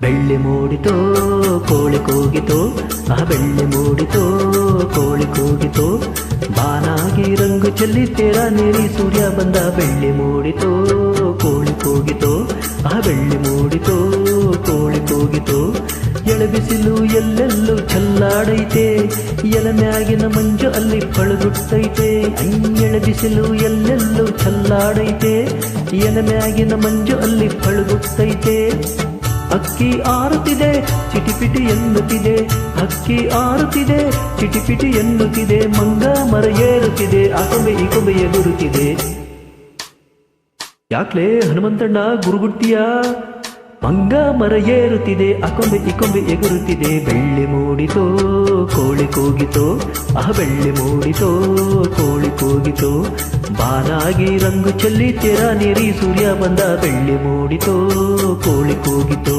ಬೆಳ್ಳಿ ಮೂಡಿತೋ, ಕೋಳಿ ಕೂಗಿತೋ, ಆ ಬೆಳ್ಳಿ ಮೂಡಿತೋ, ಕೋಳಿ ಕೂಗಿತೋ, ಬಾನಾಗಿ ರಂಗು ಚೆಲ್ಲಿ ತೇರ ನೀರಿ ಸೂರ್ಯ ಬಂದ ಬೆಳ್ಳಿ ಮೂಡಿತೋ, ಕೋಳಿ ಕೂಗಿತೋ, ಆ ಬೆಳ್ಳಿ ಮೂಡಿತೋ, ಕೋಳಿ ಕೂಗಿತೋ ಎಳಬಿಸಿಲು ಎಲ್ಲೆಲ್ಲೂ ಚಲ್ಲಾಡೈತೆ ಎಲಮ್ಯಾಗಿನ ಮಂಜು ಅಲ್ಲಿ ಪಳಗುಟ್ಟೈತೆ ಎಳಬಿಸಿಲು ಎಲ್ಲೆಲ್ಲೂ ಚಲ್ಲಾಡೈತೆ ಎಲಮ್ಯಾಗಿನ ಮಂಜು ಅಲ್ಲಿ ಪಳಗುಟ್ಟೈತೆ. ಅಕ್ಕಿ ಆರುತ್ತಿದೆ, ಚಿಟಿಪಿಟಿ ಎನ್ನುತ್ತಿದೆ. ಅಕ್ಕಿ ಆರುತ್ತಿದೆ, ಚಿಟಿಪಿಟಿ ಎನ್ನುತ್ತಿದೆ. ಮಂಗ ಮರ ಏರುತ್ತಿದೆ ಅಕಬೆ ಕೊಂಬೆ ಗುರುತಿದೆ ಕೊಂಬೆ ಎಗುರುತ್ತಿದೆ ಯಾಕ್ಲೆ ಹನುಮಂತಣ್ಣ ಗುರುಗುಟ್ಟಿಯ ಮಂಗ ಮರ ಏರುತ್ತಿದೆ, ಅಕೊಂಬೆ ಇಕೊಂಬೆ ಎಗುರುತ್ತಿದೆ, ಬೆಳ್ಳಿ ಮೂಡಿತೋ, ಕೋಳಿ ಕೂಗಿತೋ ಆ ಬೆಳ್ಳಿ ಮೂಡಿತೋ, ಕೋಳಿ ಕೂಗಿತೋ ಬಾನಾಗಿ ರಂಗು ಚೆಲ್ಲಿ ತೆರ ನೀರಿ ಸೂರ್ಯ ಬಂದ ಬೆಳ್ಳಿ ಮೂಡಿತೋ, ಕೋಳಿ ಕೂಗಿತೋ.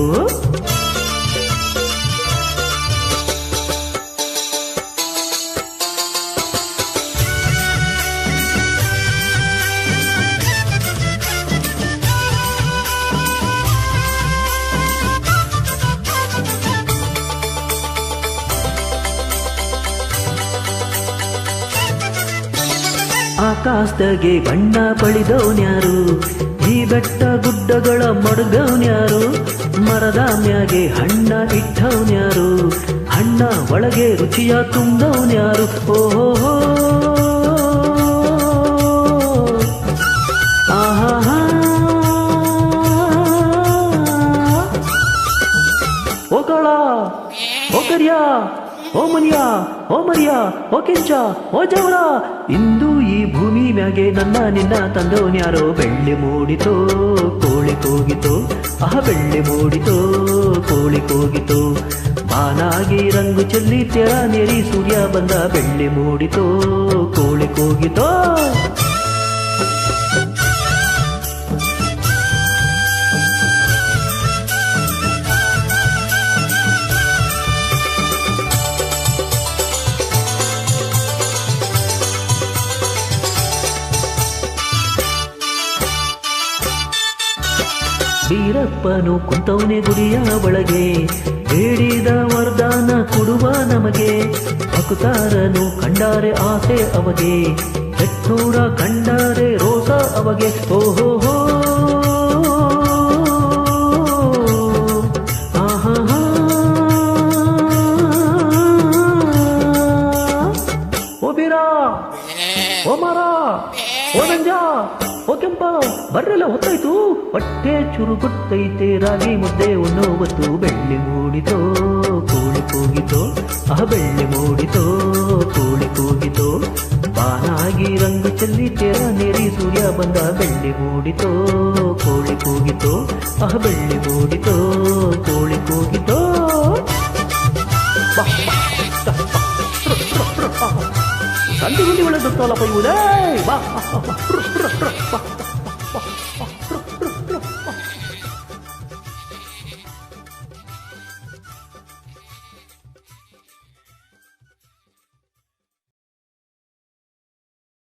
ಆಕಾಶದಾಗೆ ಬಣ್ಣ ಬಳಿದವನ್ಯಾರು ಈ ಬೆಟ್ಟ ಗುಡ್ಡಗಳ ಮಡಗವನ್ಯಾರು ಮರದ ಮ್ಯಾಗೆ ಹಣ್ಣ ಇಟ್ಟವನ್ಯಾರು ಹಣ್ಣ ಒಳಗೆ ರುಚಿಯ ತುಂಬವನ್ಯಾರು ಓಹೋ ಆಹಾ ಓಕಳ ಕಾಳ ಓ ಮನಿಯ ಓ ಮರಿಯ, ಓ ಕೆಂಚ, ಓ ಜವಳ. ಇಂದು ಈ ಭೂಮಿ ಮ್ಯಾಗೆ ನನ್ನ ನಿನ್ನ ತಂದೋನ್ಯಾರೋ ಬೆಳ್ಳಿ ಮೂಡಿತೋ, ಕೋಳಿ ಕೂಗಿತೋ. ಆ ಬೆಳ್ಳಿ ಮೂಡಿತೋ, ಕೋಳಿ ಕೂಗಿತೋ. ಬಾನಾಗಿ ರಂಗು ಚೆಲ್ಲಿ ತೆರ ನೆರಿ ಸೂರ್ಯ ಬಂದ ಬೆಳ್ಳಿ ಮೂಡಿತೋ, ಕೋಳಿ ಕೂಗಿತೋ. ವೀರಪ್ಪನು ಕುಂತವನೆ ಗುಡಿಯ ಒಳಗೆ ಬೇಡಿದ ವರದಾನ ಕೊಡುವ ನಮಗೆ. ಭಕ್ತಾರನು ಕಂಡಾರೆ ಆಸೆ ಅವಗೆ ಹೆಟ್ಟೂರ ಕಂಡಾರೆ ರೋಸ ಅವಗೆ. ಓಹೋ ಹೋ. ಓ ಬೀರ, ಓ ಮಾರ, ಓ ನಂಜ. ಓ ಕೆಂಪ ಬರ್ರೆಲ್ಲ ಹೊತ್ತಾಯ್ತು. ಹೊಟ್ಟೆ ಚುರುಗುತ್ತೈತೆ ರಾಗಿ ಮುದ್ದೆ ಹೊತ್ತು ಬೆಳ್ಳಿ ಮೂಡಿತೋ, ಕೋಳಿ ಕೂಗಿತೋ ಆ ಬೆಳ್ಳಿ ಮೂಡಿತೋ, ಕೋಳಿ ಕೂಗಿತೋ. ಬಾನಾಗಿ ರಂಗು ಚೆಲ್ಲಿ ತೇರ ನೀರಿ ಸೂರ್ಯ ಬಂದ ಬೆಳ್ಳಿ ಮೂಡಿತೋ, ಕೋಳಿ ಕೂಗಿತೋ ಆ ಬೆಳ್ಳಿ ಮೂಡಿತೋ, ಕೋಳಿ ಕೂಗಿತೋ. الطيول ولد الطلبي. ولاي